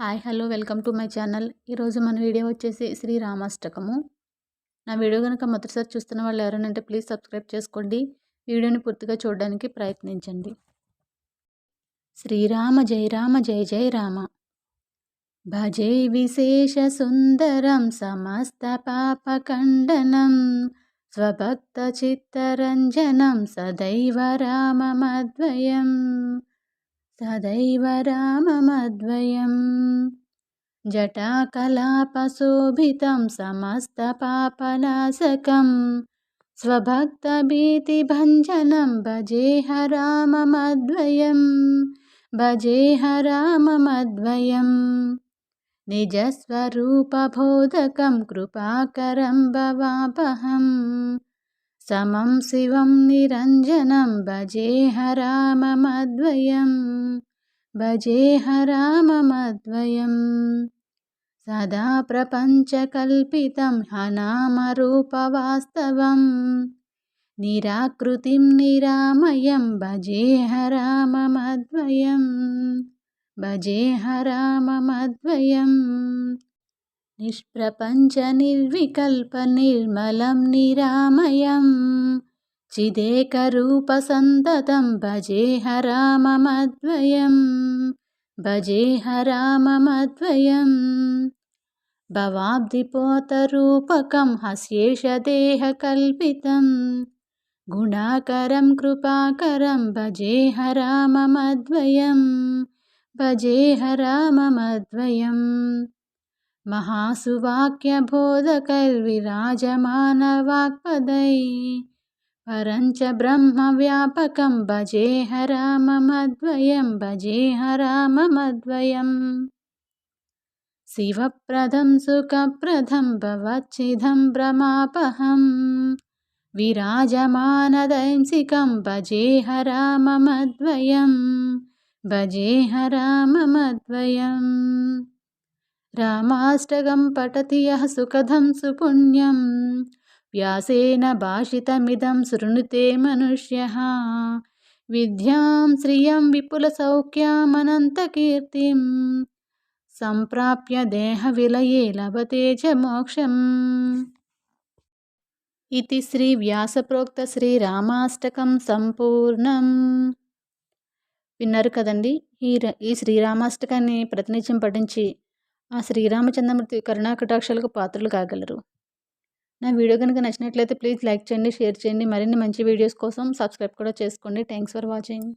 Hi hello welcome to my channel. ఈరోజు మన video వచ్చేసి శ్రీరామాష్టకము నా వీడియో కనుక మొదటిసారి చూస్తున్న వాళ్ళు ఎవరైనా ప్లీజ్ సబ్స్క్రైబ్ చేసుకోండి. వీడియోని పూర్తిగా చూడడానికి ప్రయత్నించండి. శ్రీరామ జయ రామ జయ జయ రామ. భజే విశేష సుందరం సమస్త పాపఖండనం స్వభక్త చిత్తరంజనం సదైవ రామమద్వయం సదైవ రామమద్వయం జటాకలాపశోభితం సమస్తపాపనాశకం स्वभक्तभीतिभञ्जनं भजेह राममद्वयं भजेह राममद्वयं निजस्वरूपबोधकं कृपाकरं भवापहम् సమం శివం నిరంజనం భజేహరామమద్వయం భజేహరామమద్వయం సదా ప్రపంచకల్పితం అనామరూపవాస్తవం నిరాకృతిం నిరామయం భజేహరామమద్వయం భజేహరామమద్వయం నిష్ప్రపంచ నిర్వికల్ప నిర్మలం నిరామయం. చిదేకరూప సంతతం భజేహ రామమద్వయం భజేహ రామమద్వయం భవాబ్దిపోతరూపకం హస్యేషదేహకల్పితం. గుణాకరం కృపాకరం భజేహ రామమద్వయం భజేహ రామమద్వయం महासुवाक्यबोधकैर्विराजमानवाक्पदै परञ्च ब्रह्मव्यापकं भजेह राममद्वयं भजेह राममद्वयम् शिवप्रदं सुखप्रदं भवच्छिदं भ्रमापहं विराजमानदैंसिकं भजेह राममद्वयं भजेह राममद्वयम् రామాష్టగం పఠతి యः సుఖదం సుపుణ్యం. వ్యాసేన భాషితమిదం శృణుతే మనుష్య. విద్యాం శ్రియం విపులసౌఖ్యామనంతకీర్తిం సంప్రాప్య దేహవిలయే లభతే చ మోక్షం. ఇది శ్రీ వ్యాసప్రోక్త శ్రీరామాష్టకం సంపూర్ణం. విన్నారు కదండి? ఈ ఈ శ్రీరామాష్టకాన్ని ప్రతినిత్యం పఠించి ఆ శ్రీరామచంద్రమూర్తి కరుణాకటాక్షాలకు పాత్రలు కాగలరు. నా వీడియో కనుక నచ్చినట్లయితే ప్లీజ్ లైక్ చేయండి షేర్ చేయండి. మరిన్ని మంచి వీడియోస్ కోసం సబ్స్క్రైబ్ కూడా చేసుకోండి. Thanks for watching.